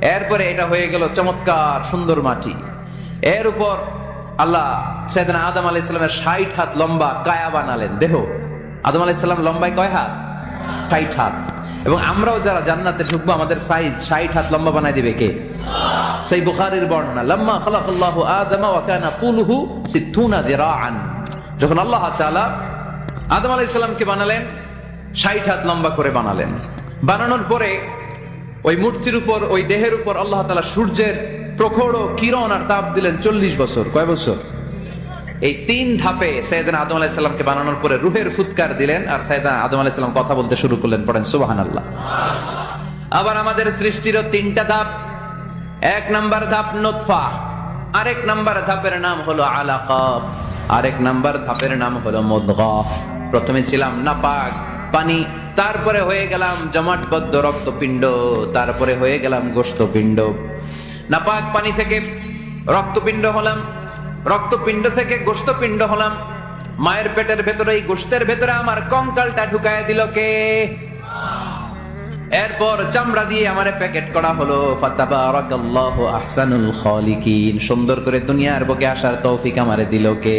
এরপরে এটা হয়ে গেল চমৎকার সুন্দর মাটি। এর উপর আল্লাহ সেদিন আদম আলাহ ইসলামের ষাট হাত লম্বা কায়া বানালেন। দেহ। আদম আলাহ ইসলাম লম্বায় কয় হাত? ষাট হাত। এবং আমরাও যারা জান্নাতে ঢুকবো, আমাদের সাইজ ষাট হাত লম্বা বানাই দিবে কে? সেই বুখারীর বর্ণনা, লাম্মা খালাকাল্লাহু আদমা ওয়া কানা তুলুহু সিত্তুনা যিরাআন। যখন আল্লাহ তাআলা আদম আলাইহিস সালামকে বানালেন, ষাট হাত লম্বা করে বানালেন। বানানোর পরে ওই মূর্তির উপর, ওই দেহের উপর আল্লাহ তালা সূর্যের প্রখর কিরণ আর তাপ দিলেন চল্লিশ বছর। কয় বছর? এই তিন ধাপে সাইদান আদম আলাইহিস সালামকে বানানোর পরে রুহের ফুৎকার দিলেন আর সৈয়দনা আদম আলাইহিস সালাম কথা বলতে শুরু করলেন, পড়েন সুবাহান আল্লাহ আবার আমাদের সৃষ্টিরও তিনটা ধাপ। এক নাম্বার ধাপ নোতফা, আরেক নাম্বার ধাপের নাম হলো আলাকা, আরেক নাম্বার ধাপের নাম হলো মুদগা। প্রথমে ছিলাম নাপাক, পানি তারপরে হয়ে গেলাম জমাটবদ্ধ রক্তপিণ্ড, তারপরে হয়ে গেলাম গোস্তপিণ্ড নাপাক পানি থেকে রক্তপিণ্ড হলাম, রক্তপিণ্ড থেকে গোস্তপিণ্ড হলাম। মায়ের পেটের ভেতরে এই গোস্তের ভেতরে আমার কঙ্কালটা ঢুকায় দিল কে? এরপর চামড়া দিয়ে আমারে প্যাকেট করা হলো আহসানুল সুন্দর করে দুনিয়ার বুকে আসার তৌফিক আমারে দিল কে?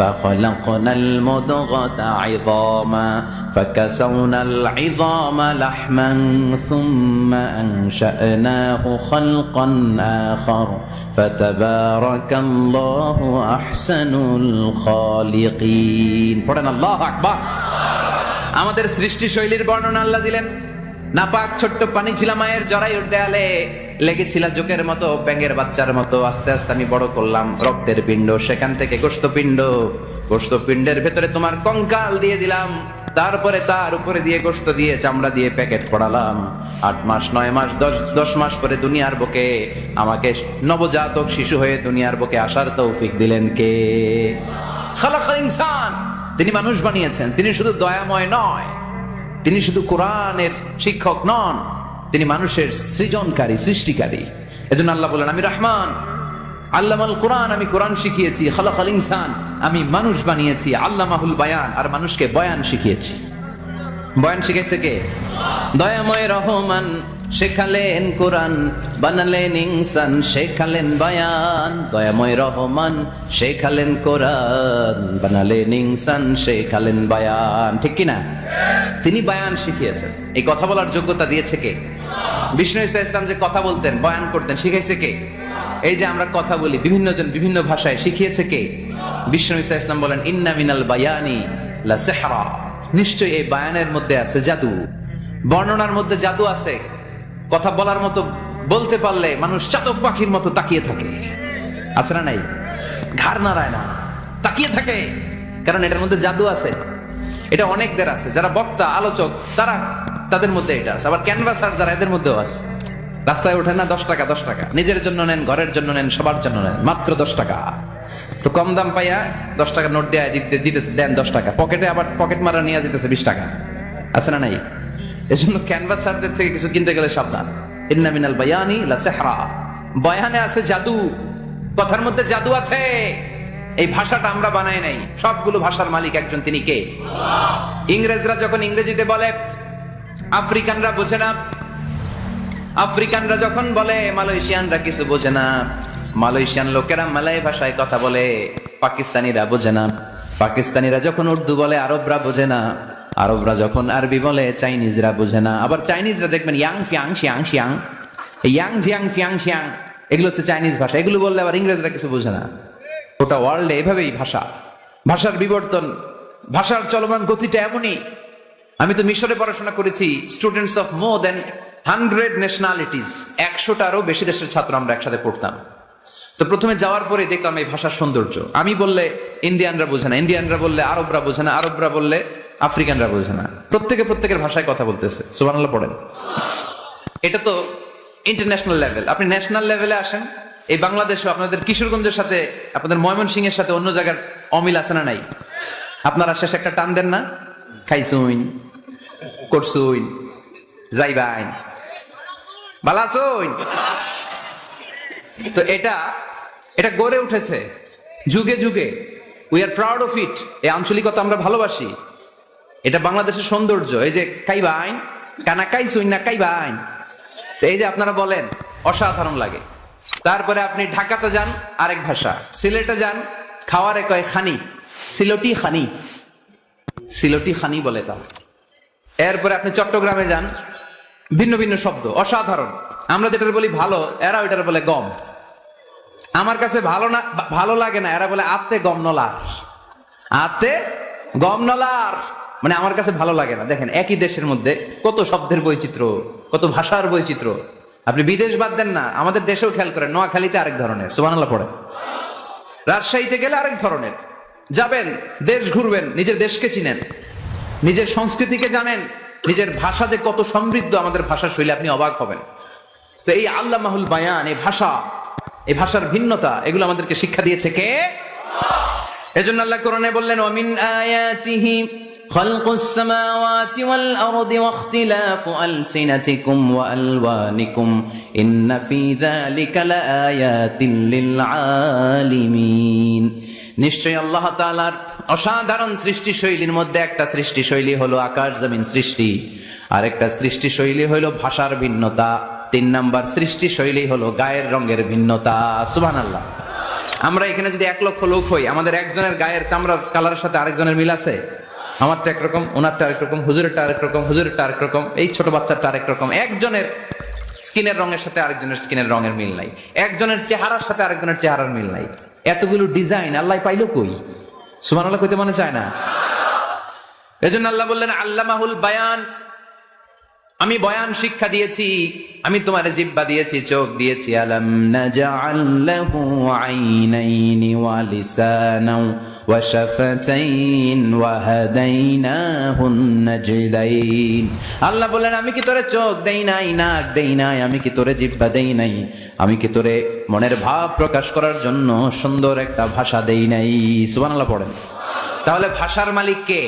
فخلقنا المضغة عظاما فكسونا العظام لحما ثم أنشأناه خلقا آخر فتبارك الله أحسن الخالقين পড়েন আল্লাহ আকবার আমাদের সৃষ্টি শৈলীর বর্ণনা আল্লাহ দিলেন নাপাক ছোট্ট পানি ছিল মায়ের জরায়ুর দেয়ালে লেগেছিল জোকের মতো, ব্যাঙের বাচ্চার মতো। আস্তে আস্তে আমি বড় করলাম রক্তের পিণ্ড। সেখান থেকে গোস্তপিণ্ড গোস্তপিণ্ডের ভেতরে তোমার কঙ্কাল দিয়ে দিলাম। তারপরে তার উপরে দিয়ে গোস্ত দিয়ে চামড়া দিয়ে প্যাকেট পড়ালাম। আট মাস, নয় মাস, দশ দশ মাস পরে দুনিয়ার বুকে আমাকে নবজাতক শিশু হয়ে দুনিয়ার বুকে আসার তৌফিক দিলেন কে? ইনসান। তিনি মানুষ বানিয়েছেন। তিনি শুধু দয়াময় নয়, তিনি শুধু কোরআনের শিক্ষক নন তিনি মানুষের সৃজনকারী, সৃষ্টিকারী। এজন্য আল্লাহ বলেন, আমি রহমান, আল্লামাল কোরআন, আমি কোরআন শিখিয়েছি, খালাকাল ইনসান, আমি মানুষ বানিয়েছি, আল্লামাহুল বায়ান, আর মানুষকে বয়ান শিখিয়েছি। বয়ান শিখেছে কে? দয়াময় রহমান শেখালেন কোরআন, বানালেন ইনসান, শেখালেন বায়ান। দয়াময় রহমান, শেখালেন কোরআন, বানালেন ইনসান, শেখালেন বায়ান। ঠিক কি না তিনি বায়ান শিখিয়েছেন। এই কথা বলার যোগ্যতা দিয়েছে কে? বিষ্ণু ইসা ইসলাম যে কথা বলতেন, বয়ান করতেন, শিখাইছে কে? এই যে আমরা কথা বলি বিভিন্ন জন বিভিন্ন ভাষায় শিখিয়েছে কে? বিষ্ণু ইসা ইসলাম বলেন, ইন্না মিনাল বায়ানি লা সেহরা। নিশ্চয়ই এই বায়ানের মধ্যে আছে জাদু। বর্ণনার মধ্যে জাদু আছে। কথা বলার মতো বলতে পারলে মানুষ চাতক পাখির মতো তাকিয়ে থাকে। আছে না নাই? ঘাড় নাড়ায় না। তাকিয়ে থাকে। কারণ এটার মধ্যে জাদু আছে। এটা অনেকদের আছে। যারা বক্তা, আলোচক, তারা তাদের মধ্যে এটা আছে। আবার ক্যানভাসার যারা, এদের মধ্যেও আছে। রাস্তায় ওঠে না, দশ টাকা দশ টাকা। নিজের জন্য নেন, ঘরের জন্য নেন, সবার জন্য নেন, মাত্র দশ টাকা। তো কম দাম পাইয়া দশ টাকা নোট দেয়া, দিতে দিতেছে দেন দশ টাকা। পকেটে আবার পকেট মারা নিয়ে যেতেছে বিশ টাকা। আছে না নাই? এজন্য ক্যানভাসারদের থেকে কিছু কিনতে গেলে সাবধান। ইন্না মিনাল বায়ানি লা সেহরা। বয়ানে আছে জাদু। কথার মধ্যে জাদু আছে। এই ভাষাটা আমরা বানাই নাই। সবগুলো ভাষার মালিক একজন তিনি কে? ইংরেজরা যখন ইংরেজিতে বলে আফ্রিকানরা বোঝে না। আফ্রিকানরা যখন বলে মালয়েশিয়ানরা কিছু বোঝে না। মালয়েশিয়ান লোকেরা মালয় ভাষায় কথা বলে পাকিস্তানিরা বোঝে না। পাকিস্তানিরা যখন উর্দু বলে আরবরা বোঝে না। আরবরা যখন আরবি বলে, চাইনিজরা বোঝে না। আবার চাইনিজরা দেখবেন, Yang Fiang, Xiang Xiang. Yang Jiang Fiang, Xiang, এগুলো হচ্ছে চাইনিজ ভাষা। এগুলো বললে আবার ইংরেজরা কিছু বোঝে না। গোটা ওয়ার্ল্ডে এভাবেই ভাষা। ভাষার বিবর্তন, ভাষার চলমান গতিটা এমনই। আমি তো মিশরে পড়াশোনা করেছি students of more than hundred nationalities একশোটারও বেশি দেশের ছাত্র আমরা একসাথে পড়তাম। তো প্রথমে যাওয়ার পরে দেখলাম এই ভাষার সৌন্দর্য। আমি বললে ইন্ডিয়ানরা বোঝে না। ইন্ডিয়ানরা বললে, আরবরা বোঝে না। আরবরা বললে আফ্রিকানরা বোঝে না। প্রত্যেকে প্রত্যেকের ভাষায় কথা বলতেছে। সুবহানাল্লাহ, পড়েন। এটা তো ইন্টারন্যাশনাল লেভেল আপনি ন্যাশনাল লেভেলে আসেন, এই বাংলাদেশে আপনাদের কিশোরগঞ্জের সাথে, আপনাদের ময়মনসিং এর সাথে অন্য জায়গার অমিল আছে না নাই? আপনারা শেষে একটা টান দেন না? খাইছুইন, করছুইন, যাইবাইন। বালাসুইন তো এটা এটা গড়ে উঠেছে। যুগে যুগে। We are proud of it এই আঞ্চলিকতা আমরা ভালোবাসি। এটা বাংলাদেশের সৌন্দর্য। এই যে কাইবা আইন, কানা কাইছুইন না কাইবা আইন। এই যে আপনারা বলেন, অসাধারণ লাগে। তারপরে আপনি ঢাকাতে যান, আরেক ভাষা। সিলেটে যান, খাওয়ারে কয় খানি। সিলটি খানি। সিলটি খানি বলে তা এরপরে আপনি চট্টগ্রামে যান, ভিন্ন ভিন্ন শব্দ, অসাধারণ। আমরা যেটা বলি ভালো, এরা ওইটার বলে গম। আমার কাছে ভালো না, ভালো লাগে না, এরা বলে আত্মে গম নলার আত্মে গম নলার মানে আমার কাছে ভালো লাগে না। দেখেন, একই দেশের মধ্যে কত শব্দের বৈচিত্র্য, কত ভাষার বৈচিত্র্য। আপনি বিদেশ বাদ দেন না, আমাদের দেশেও খেয়াল করেন, নোয়াখালীতে আরেক ধরনের সুবানাল্লাহ পড়ে রাজশাহীতে গেলে আরেক ধরনের। যাবেন, দেশ ঘুরবেন, নিজের দেশকে চিনেন, নিজের সংস্কৃতিকে জানেন, নিজের ভাষা যে কত সমৃদ্ধ আমাদের ভাষা শৈলী, আপনি অবাক হবেন। তো এই আল্লাহ মাহুল বায়ান, এই ভাষা, এই ভাষার ভিন্নতা, এগুলো আমাদেরকে শিক্ষা দিয়েছে কে? এজন্য আল্লাহ কোরআনে বললেন ওমিন আয়াতিহি خلق السماوات والأرض واختلاف ألسنتكم وألوانكم إن في ذلك لآيات للعالمين নিশ্চয় আল্লাহ তাআলার অসাধারণ সৃষ্টি শৈলীর মধ্যে একটা সৃষ্টি শৈলী হলো আকাশ জমিন সৃষ্টি আর একটা সৃষ্টি শৈলী হলো ভাষার ভিন্নতা তিন নাম্বার সৃষ্টি শৈলী হলো গায়ের রঙের ভিন্নতা সুবহানাল্লাহ আমরা এখানে যদি এক লক্ষ লোক হই আমাদের একজনের গায়ের চামড়ার কালারের সাথে আরেকজনের মিল আছে আমারটা একরকম ওনারটা আরেক রকম হুজুরেরটা আরেক রকম হুজুরেরটা আরেক রকম এই ছোট বাচ্চাটা আরেক রকম একজনের স্কিনের রঙের সাথে আরেকজনের স্কিনের রঙের মিল নাই। একজনের চেহারার সাথে আরেকজনের চেহারার মিল নাই। এতগুলো ডিজাইন আল্লাহ পাইলো কই? সুমান আল্লাহ কইতে মনে চায় না? এজন্য আল্লাহ বললেন, আল্লামাহুল বায়ান আমি বয়ান শিক্ষা দিয়েছি, আমি তোমার জিব্বা দিয়েছি, চোখ দিয়েছি। আলম আল্লাহ বলেন আমি কি তোরে চোখ দেই নাই, নাক দেই নাই? আমি কি তোরে জিব্বা দেই নাই? আমি কি তোরে মনের ভাব প্রকাশ করার জন্য সুন্দর একটা ভাষা দেই নাই? সুবহানাল্লাহ পড়েন। তাহলে ভাষার মালিক কে?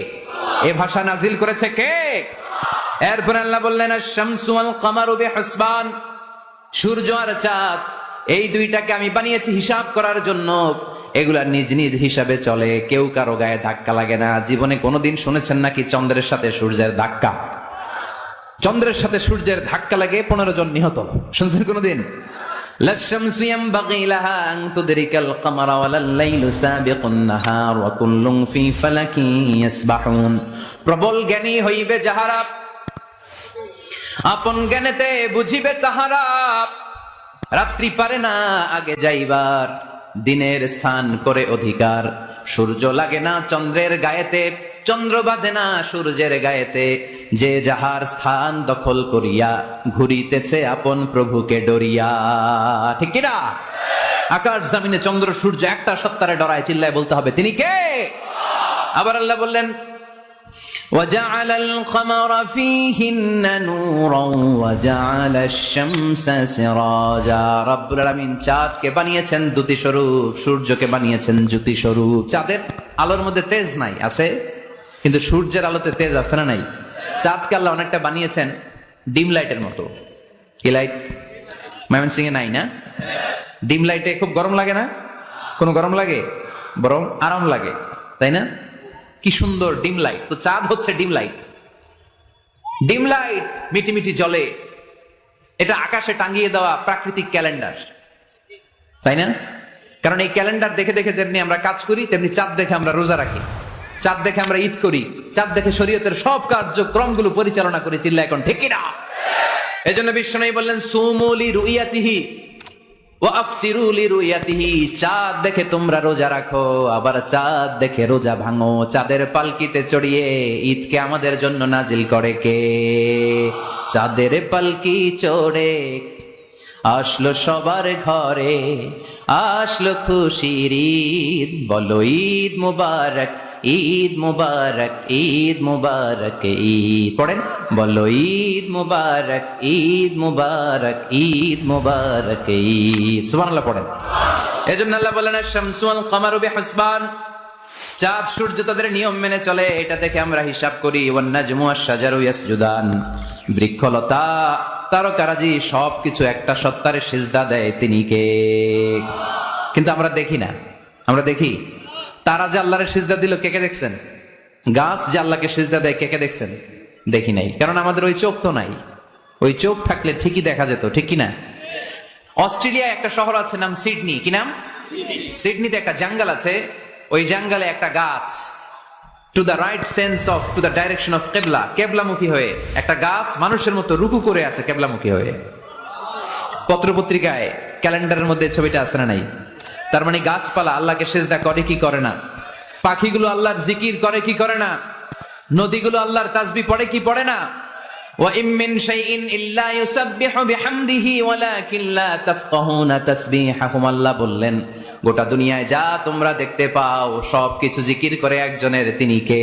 এ ভাষা নাজিল করেছে কে? এরপর আল্লাহ বললেন শামসুয়াল কামারু বিহসবান। সূর্য আর চাঁদ, এই দুইটাকে আমি বানিয়েছি হিসাব করার জন্য। এগুলা নিজ নিজ হিসাবে চলে, কেউ কারও গায়ে ধাক্কা লাগে না। জীবনে কোনোদিন শুনেছেন নাকি চন্দ্রের সাথে সূর্যের ধাক্কা? চন্দ্রের সাথে সূর্যের ধাক্কা লাগে, পনেরো জন নিহত। শুনছেন কোনোদিন? প্রবল জ্ঞানী হইবে যাহারা আপন জ্ঞানেতে বুঝিবে তাহারা। রাত্রি পারে না আগে যাইবার, দিনের স্থান করে অধিকার। সূর্য লাগে না চন্দ্রের গায়েতে, চন্দ্র বাঁধে না সূর্যের গায়েতে। যে যাহার স্থান দখল করিয়া, ঘুরিতেছে আপন প্রভুকে ডরিয়া। ঠিক আকাশ জামিনে চন্দ্র সূর্য একটা সত্তারে ডরায়, চিল্লায় বলতে হবে, তিনি কে? আবার আল্লাহ বললেন وجعل القمر فيهن نورا وجعل الشمس سراجا রব্বুল আলামিন চাঁদকে বানিয়েছেন দ্যুতি স্বরূপ সূর্যকে বানিয়েছেন জ্যোতি স্বরূপ চাঁদের আলোর মধ্যে তেজ নাই আছে কিন্তু সূর্যের আলোতে তেজ আছে না নাই চাঁদকে আল্লাহ অনেকটা বানিয়েছেন ডিম লাইটের মতো কি লাইট ময়মন সিং এ নাই না ডিম লাইটে খুব গরম লাগে না কোনো গরম লাগে বরং আরাম লাগে তাই না কি সুন্দর ডিম লাইট তো চাঁদ হচ্ছে ডিম লাইট ডিম লাইট মিটি মিটি জলে। এটা আকাশে টাঙ্গিয়ে দেওয়া প্রাকৃতিক ক্যালেন্ডার তাই না? কারণ এই ক্যালেন্ডার দেখে দেখে যেমনি আমরা কাজ করি, তেমনি চাঁদ দেখে আমরা রোজা রাখি। চাঁদ দেখে আমরা ঈদ করি। চাঁদ দেখে শরীয়তের সব কার্যক্রমগুলো পরিচালনা করি চিল্লা এখন ঠিক না এই জন্য বিশ্বনবী বললেন, সুমলি রুইয়াতিহি চাঁদ দেখে তোমরা রোজা রাখো, আবার চাঁদ দেখে রোজা ভাঙো, চাঁদের পালকিতে চড়িয়ে ঈদকে আমাদের জন্য নাজিল করে কে? চাঁদের পালকি চড়ে, আসলো সবার ঘরে, আসলো খুশির ঈদ, বলো ঈদ মুবারক। ঈদ মুবারক ঈদ মুবারক, ঈদ। পড়েন? বলো, ঈদ মুবারক ঈদ মুবারক ঈদ মুবারক, ঈদ। সুবহানাল্লাহ পড়েন। এজন্য আল্লাহ বলেন, শামসু আল কমারু বিহসবান। চাঁদ, সূর্য তাদের নিয়ম মেনে চলে, এটা দেখে আমরা হিসাব করি ওয়ান্নাজমু আশ-শাজারু ইয়াসজুদান। বৃক্ষলতা, তারকারাজি সবকিছু একটা সত্তারে সিজদা দেয় তিনি কে? কিন্তু আমরা দেখি না। আমরা দেখি তারা যে আল্লাহরে সিজদা দিল, কে কে দেখছেন? গাছ যে আল্লাহকে সিজদা দেয়, কে কে দেখছেন? দেখি নাই। কারণ আমাদের ওই চোখ তো নাই। ওই চোখ থাকলে ঠিকই দেখা যেত, ঠিক কি না অস্ট্রেলিয়া একটা শহর আছে, নাম সিডনি। কি নাম? সিডনিতে একটা জঙ্গল আছে। ওই জঙ্গলে একটা গাছ। To the right sense of to the direction of কেবলা। কেবলামুখী হয়ে একটা গাছ মানুষের মতো রুকু করে আছে, কেবলামুখী হয়ে। পত্রপত্রিকায়, ক্যালেন্ডারের মধ্যে ছবিটা আছে না নাই? তার মানে গাছপালা আল্লাহকে সেজদা করে কি করে না পাখিগুলো আল্লাহর জিকির করে কি করে না নদীগুলো আল্লাহর তাসবি পড়ে কি পড়ে না وَإِن مِّن شَيْءٍ إِلَّا يُسَبِّحُ بِحَمْدِهِ وَلَكِن لَّا تَفْقَهُونَ تَسْبِيحَهُمْ আল্লাহ বললেন গোটা দুনিয়ায় যা তোমরা দেখতে পাও সবকিছু জিকির করে একজনের তিনি কে